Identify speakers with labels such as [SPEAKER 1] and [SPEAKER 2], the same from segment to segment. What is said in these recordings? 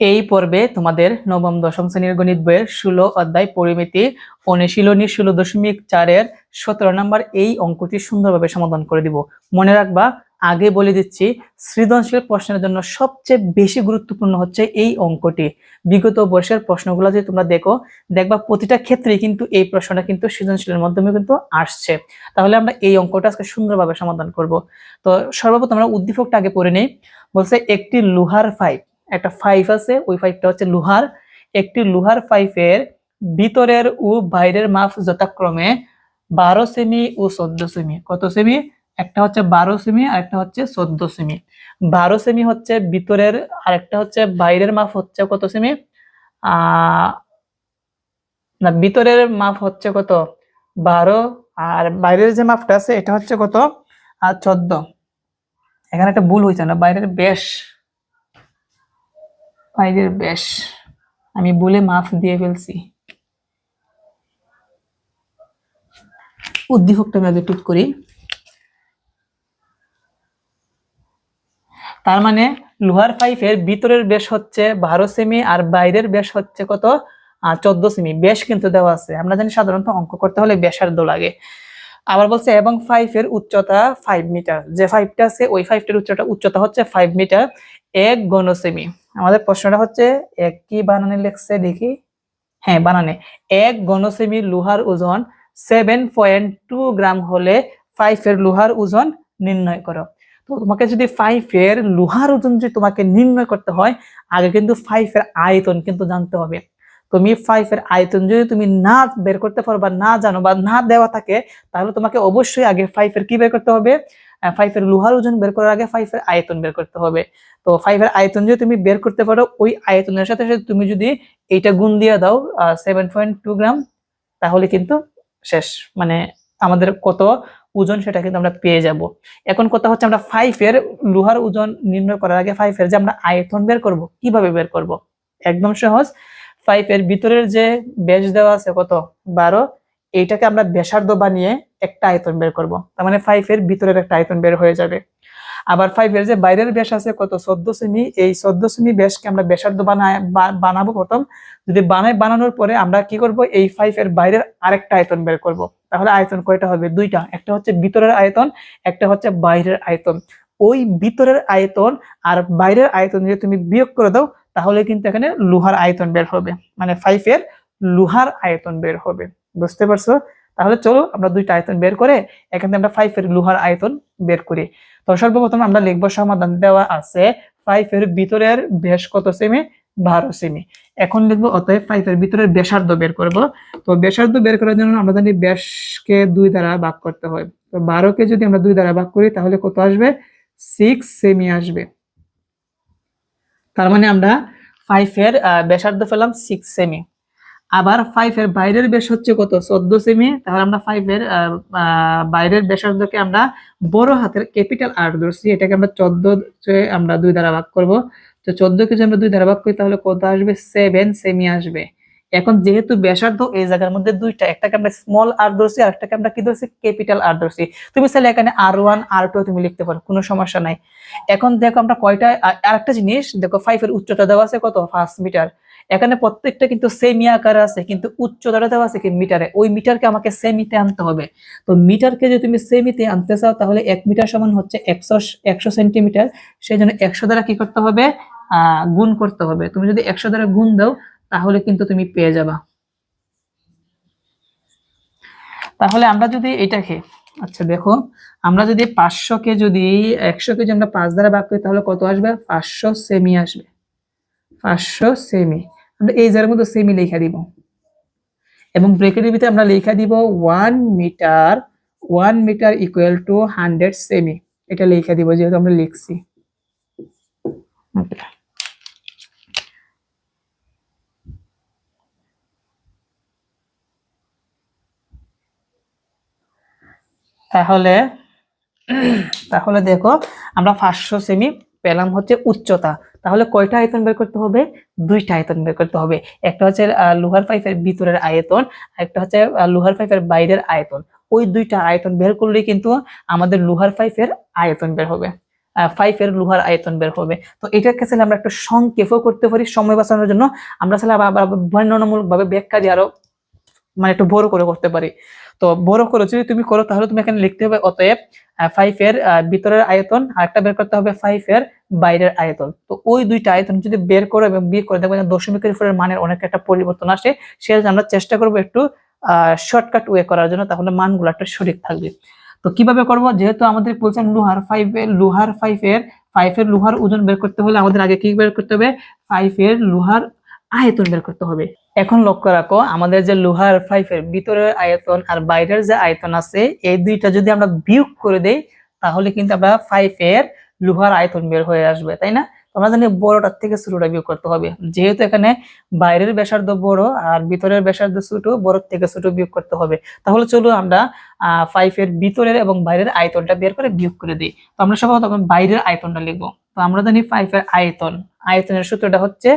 [SPEAKER 1] এই পর্বে তোমাদের নবম, দশম শ্রেণির গণিত বইয়ের ষোলো অধ্যায় পরিমিতি অনুশীলনী ষোলো দশমিক চারের সতেরো নম্বর এই অঙ্কটি সুন্দরভাবে সমাধান করে দিব। মনে রাখবা, আগে বলে দিচ্ছি, সৃজনশীল প্রশ্নের জন্য সবচেয়ে বেশি গুরুত্বপূর্ণ হচ্ছে এই অঙ্কটি। বিগত বর্ষের প্রশ্নগুলো যদি তোমরা দেখো, দেখবা প্রতিটা ক্ষেত্রেই কিন্তু এই প্রশ্নটা কিন্তু সৃজনশীলের মাধ্যমে কিন্তু আসছে। তাহলে আমরা এই অঙ্কটা আজকে সুন্দরভাবে সমাধান করব। তো সর্বপ্রথম আমরা উদ্দীপকটা আগে পড়ে নেই। বলছে একটি লোহার পাইপ একটা ফাইভ আছে, ওই পাইপটা হচ্ছে লোহার। একটি লোহার পাইপের ভিতরের ও বাইরের মাপ যথাক্রমে বারো সেমি ও চোদ্দ সেমি কত সেমি একটা হচ্ছে বারো সেমি আর একটা হচ্ছে চোদ্দ সেমি বারো সেমি হচ্ছে ভিতরের আর একটা হচ্ছে বাইরের মাপ হচ্ছে কত সেমি না, ভিতরের মাপ হচ্ছে কত? বারো, আর বাইরের যে মাপটা আছে, এটা হচ্ছে কত? আর চোদ্দ। এখানে একটা ভুল হয়েছে না? বাইরের বেশ। বাইরের বেশ, আমি বলে মাফ দিয়ে ফেলছি। উদ্দীপকটা আমি আগে করি। তার মানে লোহার পাইপের ভিতরের বেশ হচ্ছে বারো সেমি আর বাইরের বেশ হচ্ছে কত? চোদ্দ সেমি। বেশ কিন্তু দেওয়া আছে। আমরা জানি সাধারণত অঙ্ক করতে হলে ব্যাসার্ধ লাগে। আবার বলছে, এবং ফাইভের উচ্চতা ফাইভ মিটার যে ফাইভটা আছে, ওই ফাইভটার উচ্চতা উচ্চতা হচ্ছে ফাইভ মিটার এক ঘন সেমি। আমাদের প্রশ্নটা হচ্ছে, এক কি বানানে লেখছে দেখি? হ্যাঁ বানানে। এক সেমি লোহার ওজন সেভেন পয়েন্ট টু গ্রাম হলে ফাইভের লোহার ওজন নির্ণয় করো। তো তোমাকে যদি ফাইভের লোহার ওজন যদি তোমাকে নির্ণয় করতে হয়, আগে কিন্তু ফাইভের আয়তন কিন্তু জানতে হবে। তুমি ফাইভের আয়তন যদি তুমি না বের করতে পারো বা না জানো বা না দেওয়া থাকে, তাহলে তোমাকে অবশ্যই আগে ফাইভের কি বের করতে হবে? ফাইভের লোহার ওজন বের করার আগে ফাইভের আয়তন বের করতে হবে। তো ফাইভের আয়তন যদি তুমি বের করতে পারো, ওই আয়তনের সাথে সাথে তুমি যদি এইটা গুণ দিয়ে দাও সেভেন পয়েন্ট টু গ্রাম, তাহলে কিন্তু শেষ। মানে আমাদের কত ওজন সেটা কিন্তু আমরা পেয়ে যাব। এখন কথা হচ্ছে আমরা ফাইভের লোহার ওজন নির্ণয় করার আগে ফাইভের যে আমরা আয়তন বের করব, কীভাবে বের করব? একদম সহজ। ফাইভের ভিতরের যে ব্যাস দেওয়া আছে কত? বারো। এইটাকে আমরা ব্যাসার্ধ বানিয়ে একটা আয়তন বের করব। তার মানে ফাইভের ভিতরের একটা আয়তন বের হয়ে যাবে। আবার ফাইভের যে বাইরের ব্যাস আছে কত? চোদ্দ সেমি। এই চোদ্দ সেমি ব্যাসকে আমরা ব্যাসার্ধ বানায় বানাবো প্রথম। যদি বানাই বানানোর পরে আমরা কি করব? এই ফাইভের বাইরের আরেকটা আয়তন বের করব। তাহলে আয়তন কয়টা হবে? দুইটা। একটা হচ্ছে ভিতরের আয়তন, একটা হচ্ছে বাইরের আয়তন। ওই ভিতরের আয়তন আর বাইরের আয়তন যদি তুমি বিয়োগ করে দাও, তাহলে কিন্তু এখানে লোহার আয়তন বের হবে। মানে ফাইভের লোহার আয়তন বের হবে। বুঝতে পারছ? তাহলে চলো আমরা দুইটা আয়তন বের করে এখান আমরা ফাইভের লোহার আয়তন বের করি। তো সর্বপ্রথম আমরা লিখব সমাধান দেওয়া আছে ফাইভের ভিতরের ব্যাস কত সেমি বারো সেমি এখন লিখব অতএব ফাইভের ভিতরের ব্যাসার্ধ বের করব। তো ব্যাসার্ধ বের করার জন্য আমরা জানি ব্যাসকে দুই দ্বারা ভাগ করতে হয়। তো বারোকে যদি আমরা দুই দ্বারা ভাগ করি, তাহলে কত আসবে? সিক্স সেমি আসবে। তার মানে আমরা ফাইভের ব্যাসার্ধ পেলাম সিক্স সেমি আবার ফাইভের বাইরের ব্যাস হচ্ছে কত? চোদ্দ সেমি তাহলে আমরা ফাইভের বাইরের ব্যাসার্ধকে আমরা বড় হাতের ক্যাপিটাল আর ধরছি। এটাকে আমরা চোদ্দ আমরা দুই দ্বারা ভাগ করব। তো চোদ্দকে যদি আমরা দুই দ্বারা ভাগ করি, তাহলে কত আসবে? সেভেন সেমি আসবে। এখন যেহেতু ব্যাসার্ধ এই জায়গার মধ্যে দুইটা একটাকে আমরা স্মল আর ধরছি আর একটাকে আমরা কি ধরছি? ক্যাপিটাল আর ধরছি। তুমি চাইলে এখানে আর ওয়ান আর টু তুমি লিখতে পারো, কোনো সমস্যা নাই। এখন দেখো আমরা কয়টা, আর একটা জিনিস, দেখো ফাইভের উচ্চতা দেওয়া আছে কত? পাঁচ মিটার। এখানে প্রত্যেকটা কিন্তু সেমি আকার আছে, কিন্তু উচ্চতাটা দেওয়া আছে কি মিটারে? ওই মিটারকে আমাকে সেমিতে আনতে হবে। তো মিটারকে যদি তুমি সেমিতে আনতে চাও, তাহলে এক মিটার সমান হচ্ছে একশো একশো সেন্টিমিটার সেই জন্য একশো দ্বারা কি করতে হবে? গুণ করতে হবে। তুমি যদি একশো দ্বারা গুণ দাও তাহলে কিন্তু তুমি পেয়ে যাবা। তাহলে আমরা যদি এটাকে আচ্ছা দেখো, আমরা যদি পাঁচশোকে যদি একশোকে যদি আমরা পাঁচ দ্বারা ভাগ করি, তাহলে কত আসবে? পাঁচশো সেমি আসবে। পাঁচশো সেমি আমরা এই জায়গার মধ্যে সেমি লেখা দিব। এবং ব্রেকেটের ভিতরে আমরা লেখা দিব one metre one metre equal to hundred semi এটা লেখা দিব, যেহেতু আমরা লিখছি। তাহলে তাহলে দেখো, আমরা পাঁচশো সেমি পেলাম হচ্ছে উচ্চতা। তাহলে কয়টা আয়তন বের করতে হবে? দুইটা আয়তন বের করতে হবে। একটা হচ্ছে লোহার পাইপের ভিতরের আয়তন একটা হচ্ছে লোহার পাইপের বাইরের আয়তন। ওই দুইটা আয়তন বের করলেই কিন্তু আমাদের লোহার পাইপের আয়তন বের হবে ফাইভ এর লোহার আয়তন বের হবে। তো এটাকে আমরা একটু সংক্ষেপও করতে পারি সময় বাঁচানোর জন্য। আমরা চাইলে আবার ব্যাখ্যা দিয়ে আরও মানে একটু বড় করে করতে পারি। তো বড় করে যদি তুমি করো, তাহলে তুমি এখানে লিখতে হবে অতএব ফাইভ এর ভিতরের আয়তন আর একটা বের করতে হবে ফাইভ এর বাইরের আয়তন। তো ওই দুইটা আয়তন যদি বের করো এবং বিয়ে করে দেখবে দশমিকের উপরের মানের অনেক একটা পরিবর্তন আসে, সেটা আমরা চেষ্টা করব একটু শর্টকাট ওয়ে করার জন্য, তাহলে মানগুলো একটা সঠিক থাকবে। তো কীভাবে করব? যেহেতু আমাদের বলছেন লোহার ফাইভ এর, লোহার ফাইভ এর ফাইভ এর লোহার ওজন বের করতে হলে আমাদের আগে কি বের করতে হবে? ফাইভ এর লোহার আয়তন বের করতে হবে। এখন লক্ষ্য রাখো, আমাদের যে লোহার এর ভিতরের আয়তন আর বাইরের যে আয়তন আছে, এই দুইটা যদি আমরা বিয়োগ করে দেই, তাহলে কিন্তু আমরা এর লোহার আয়তন বের হয়ে আসবে, তাই না? তোমরা জানি বড়টার থেকে ছোটটা বিয়োগ করতে হবে। যেহেতু এখানে বাইরের ব্যাসার্ধ বড় আর ভিতরের ব্যাসার্ধ ছোট বড় থেকে ছোট বিয়োগ করতে হবে। তাহলে চলো আমরা এর ভিতরের এবং বাইরের আয়তনটা বের করে বিয়োগ করে দিই। তো আমরা সবাই তখন বাইরের আয়তনটা লিখব। তো আমরা জানি এর আয়তন, আয়তনের সূত্রটা হচ্ছে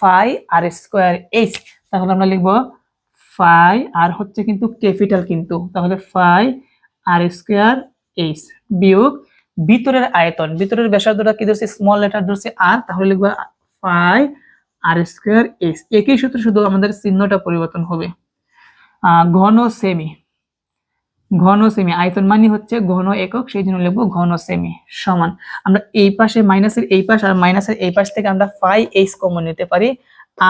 [SPEAKER 1] ফাই আর স্কোয়ার এইচ। তাহলে আমরা লিখব ফাই আর হচ্ছে কিন্তু ক্যাপিটাল কিন্তু। তাহলে ফাই আর স্কোয়ার এইচ বিয়োগ ভিতরের আয়তন। ভিতরের ব্যাসার্ধটা কি ধরছে? স্মল লেটার ধরছে আর তাহলে লিখব ফাই আর স্কোয়ার এইচ। একই সূত্রে শুধু আমাদের চিহ্নটা পরিবর্তন হবে। ঘন সেমি ঘন সেমি আয়তন মানে হচ্ছে ঘন একক, সেই জন্য লিখব ঘন সেমি সমান। আমরা এই পাশে মাইনাসের এই পাশ আর মাইনাসের এই পাশ থেকে আমরা ফাই এইচ কমন নিতে পারি।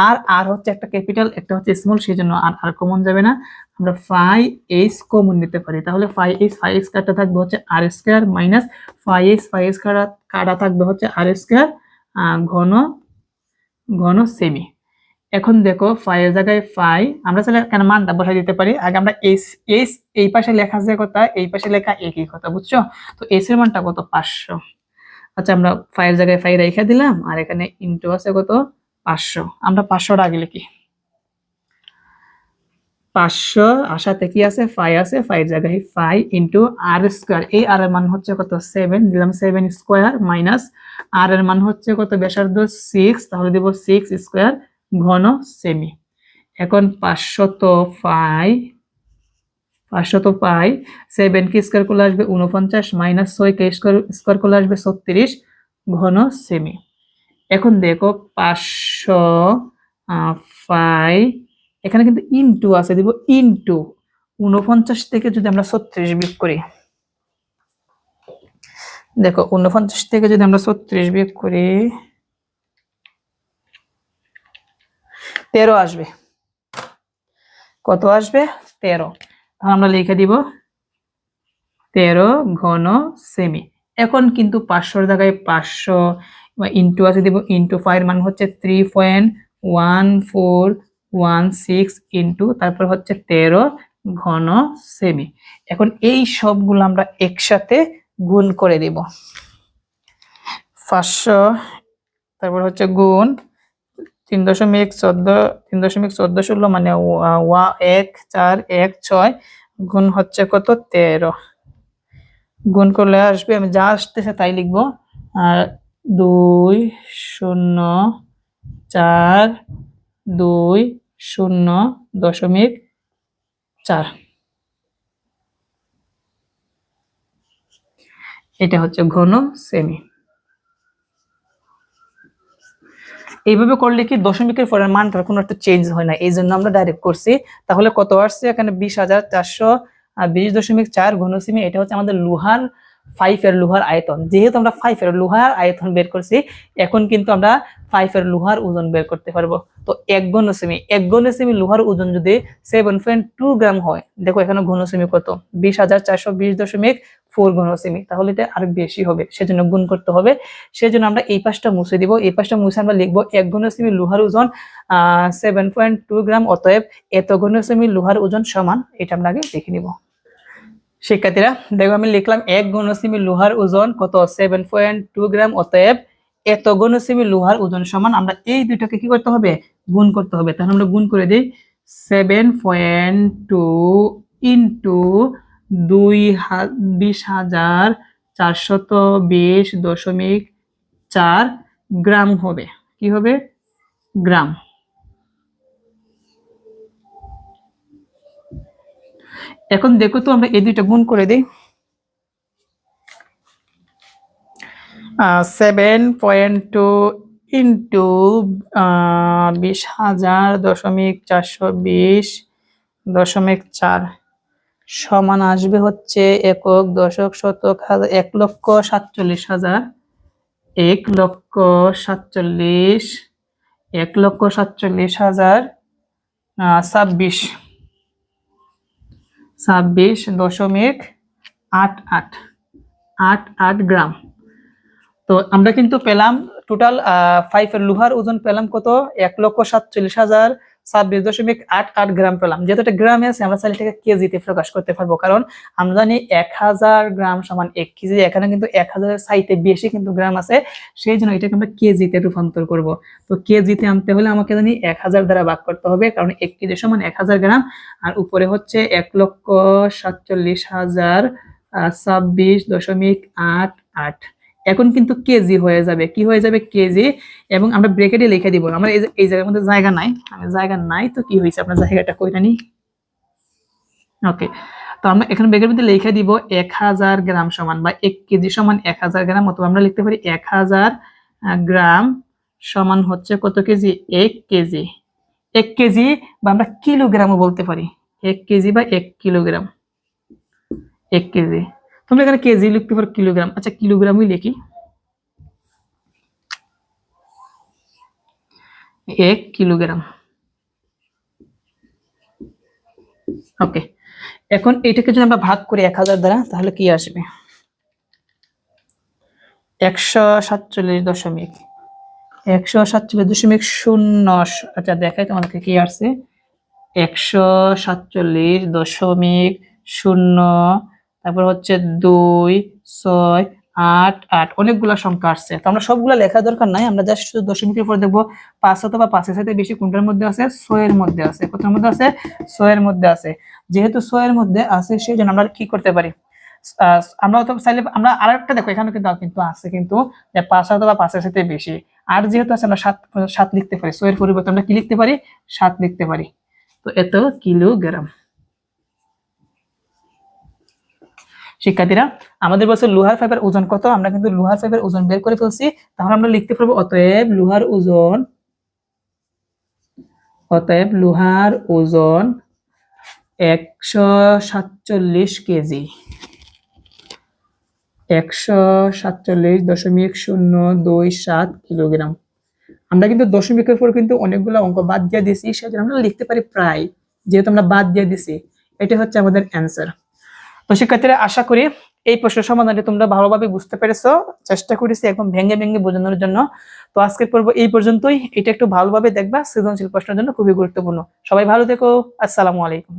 [SPEAKER 1] আর আর হচ্ছে একটা ক্যাপিটাল একটা হচ্ছে স্মল সেই জন্য আর আর কমন যাবে না। আমরা ফাই এইচ কমন নিতে পারি। তাহলে ফাই এইচ ফাই এইচ কাটা থাকবে হচ্ছে আর square minus phi H phi H কাটা কাটা থাকবে হচ্ছে আর স্কোয়ার ঘন ঘন সেমি এখন দেখো ফাই এর জায়গায় ফাই আমরা চাইলে কেন মানটা বসাই দিতে পারি। আগে আমরা এস এস এই পাশে লেখা যে কথা, এই পাশে লেখা একই কথা, বুঝছ? তো এস এর মানটা কত? পাঁচশো। আচ্ছা আমরা ফাই এর জায়গায় ফাই রেখে দিলাম, আর এখানে ইন্টু আছে কত? পাঁচশো। আমরা পাঁচশোটা আগে লিখি। পাঁচশো আশাতে কি আছে? ফাই আছে ফাই এর জায়গায় ফাই ইন্টু আর স্কোয়ার এই আর এর মান হচ্ছে কত? সেভেন দিলাম সেভেন স্কোয়ার মাইনাস আর এর মান হচ্ছে কত? ব্যাসার্ধ সিক্স তাহলে দেবো সিক্স স্কোয়ার ঘন সেমি এখন পাঁচশত পাই পাঁচশত পাই সেভেন কে স্কোয়ার করলে আসবে উনপঞ্চাশ মাইনাস ছয় কে স্কোয়ার স্কোয়ার করলে আসবে ছত্রিশ, ঘন সেমি এখন দেখো পাঁচশো ফাই এখানে কিন্তু ইনটু আছে, দিব ইনটু উনপঞ্চাশ থেকে যদি আমরা ছত্রিশ বিয়োগ করি, দেখো উনপঞ্চাশ থেকে যদি আমরা ছত্রিশ বিয়োগ করি তেরো আসবে। কত আসবে? তেরো। আমরা লিখে দিব তেরো ঘন সেমি এখন কিন্তু পাঁচশোর জায়গায় পাঁচশো ইন্টু আছে দিব ইন্টু ফাইভ মান হচ্ছে three point one four one six into তারপর হচ্ছে তেরো ঘন সেমি এখন এই সবগুলো আমরা একসাথে গুণ করে দিব। পাঁচশো, তারপর হচ্ছে গুণ তিন দশমিক চোদ্দ, তিন দশমিক চোদ্দ ষোলো মানে ওয়া- এক, চার, এক, ছয়, গুণ হচ্ছে কত? তেরো। গুণ করলে আসবে, আমি যা আসতেছে তাই লিখব। আর দুই, শূন্য, চার, দুই, শূন্য, দশমিক চার। এটা হচ্ছে ঘন সেমি। এইভাবে করলে কি দশমিকের পরের মানটার কোনো একটা চেঞ্জ হয় না? এই জন্য আমরা ডাইরেক্ট করছি। তাহলে কত আসছে? এখানে বিশ হাজার চারশো বিশ দশমিক চার ঘনসিমি, এটা হচ্ছে আমাদের লোহার ফাইভ এর লোহার আয়তন। যেহেতু আমরা ফাইভ এর লোহার আয়তন বের করছি, এখন কিন্তু আমরা ফাইভ এর লোহার ওজন বের করতে পারব। তো এক ঘনসেমি এক ঘনসেমি লোহার ওজন যদি সেভেন পয়েন্ট টু গ্রাম হয়, দেখো এখানে ঘনসেমি কত? বিশ হাজার চারশো বিশ দশমিক ফোর ঘনসেমি। তাহলে এটা আরও বেশি হবে, সেজন্য গুণ করতে হবে। সেজন্য আমরা এই পাশটা মুছে দিব। এই পাশটা মুছে আমরা লিখব এক ঘনসেমি লোহার ওজন সেভেন পয়েন্ট টু গ্রাম, অতএব এত ঘনসেমি লোহার ওজন সমান, এটা আমরা আগে দেখে নিব। শিক্ষার্থীরা, দেখো আমি লিখলাম এক ঘনসেমি লোহার ওজন কত? সেভেন পয়েন্ট টু গ্রাম অতএব এত ঘনসেমি লোহার ওজন সমান আমরা এই দুইটাকে কি করতে হবে? গুণ করতে হবে। তাহলে আমরা গুণ করে দিই। সেভেন পয়েন্ট টু ইন্টু দুই বিশ হাজার চারশত বিশ দশমিক চার গ্রাম হবে। কি হবে? গ্রাম। এখন দেখো তো আমরা এই দুইটা গুণ করে দিই। সেভেন পয়েন্ট টু ইন্টু বিশ হাজার দশমিক চারশো বিশ দশমিক চার সমান আসবে হচ্ছে একক দশক শতক হাজার এক লক্ষ সাতচল্লিশ হাজার এক লক্ষ সাতচল্লিশ এক লক্ষ সাতচল্লিশ হাজার ছাব্বিশ। ছাব্বিশ দশমিক আট আট আট আট গ্রাম। তো আমরা কিন্তু পেলাম টোটাল ফাইভের লোহার ওজন পেলাম কত? এক লক্ষ সাতচল্লিশ হাজার ছাব্বিশ দশমিক আট আট গ্রাম পেলাম। যেহেতু এটা গ্রামে আছে, আমরা চাইলে এটাকে কেজিতে প্রকাশ করতে পারব। কারণ আমরা জানি এক হাজার গ্রাম সমান এক কেজি, এখানে কিন্তু এক হাজারের সাইতে বেশি কিন্তু গ্রাম আছে। সেই জন্য এটাকে আমরা কেজিতে রূপান্তর করব। তো কেজিতে আনতে হলে আমাকে জানি এক হাজার দ্বারা ভাগ করতে হবে, কারণ এক কেজি সমান এক হাজার গ্রাম। আর উপরে হচ্ছে এক লক্ষ সাতচল্লিশ হাজার ছাব্বিশ দশমিক আট আট। এখন কিন্তু কেজি হয়ে যাবে। কি হয়ে যাবে? কেজি। এবং আমরা ব্রেকেটে লিখে দিব। আমার এই জায়গার মধ্যে জায়গা নাই। আমি জায়গা নাই তো কি হয়েছে? আপনার জায়গাটা কইটা নি ওকে তো আমরা এখানে ব্রেকের মধ্যে লিখে দিব এক হাজার গ্রাম সমান বা এক কেজি সমান এক হাজার গ্রাম, অথবা আমরা লিখতে পারি এক হাজার গ্রাম সমান হচ্ছে কত কেজি? এক কেজি। এক কেজি বা আমরা কিলোগ্রামও বলতে পারি। এক কেজি বা এক কিলোগ্রাম। এক কেজি। তোমরা এখানে কেজি লিখতে পারো কিলোগ্রাম। আচ্ছা কিলোগ্রামই লিখি। এক কিলোগ্রাম। ওকে। এখন এটাকে যদি আমরা ভাগ করি এক হাজার দ্বারা, তাহলে কি আসবে? একশো সাতচল্লিশ দশমিক। একশো সাতচল্লিশ দশমিক আচ্ছা দেখাই তোমাদেরকে কি আসছে। একশো সাতচল্লিশ দশমিক শূন্য তারপর হচ্ছে দুই, ছয়, আট আট। অনেকগুলা সংখ্যা আসছে। তো আমরা সবগুলা লেখা দরকার নাই। আমরা জাস্ট শুধু দশমিকের পর দেখব পাঁচ অথবা পাঁচের সাথে বেশি কোনটার মধ্যে আছে? ছয়ের মধ্যে আছে। কোথার মধ্যে আছে? ছয়ের মধ্যে আছে। যেহেতু ছয়ের মধ্যে আছে সেই জন্য আমরা কি করতে পারি? আমরা তো চাইলে আমরা আরেকটা দেখো এখানে কিন্তু কিন্তু আছে কিন্তু পাঁচ অথবা পাঁচের সাথে বেশি। আর যেহেতু আছে, আমরা সাত সাত লিখতে পারি। ছয়ের পরিবর্তে আমরা কি লিখতে পারি? সাত লিখতে পারি। তো এত কিলোগ্রাম। শিক্ষার্থীরা, আমাদের বলছে লোহার ফাইবার ওজন কত? আমরা কিন্তু লোহার ফাইবার ওজন বের করে ফেলছি। তাহলে আমরা লিখতে পারব, অতএব লোহার ওজন, অতএব লোহার ওজন একশো সাতচল্লিশ কেজি। একশো সাতচল্লিশ দশমিক শূন্য দুই সাত কিলোগ্রাম। আমরা কিন্তু দশমিকের পর কিন্তু অনেকগুলো অঙ্ক বাদ দিয়ে দিছি সেজন্য আমরা লিখতে পারি প্রায়, যেহেতু আমরা বাদ দিয়ে দিছি এটা হচ্ছে আমাদের অ্যান্সার তো শিক্ষার্থীরা আশা করি এই প্রশ্নের সমাধানটি তোমরা ভালোভাবে বুঝতে পেরেছ। চেষ্টা করেছি একদম ভেঙে ভেঙে বোঝানোর জন্য। তো আজকের পর্ব এই পর্যন্তই। এটা একটু ভালোভাবে দেখবা, সৃজনশীল প্রশ্নের জন্য খুবই গুরুত্বপূর্ণ। সবাই ভালো থেকো। আসসালামু আলাইকুম।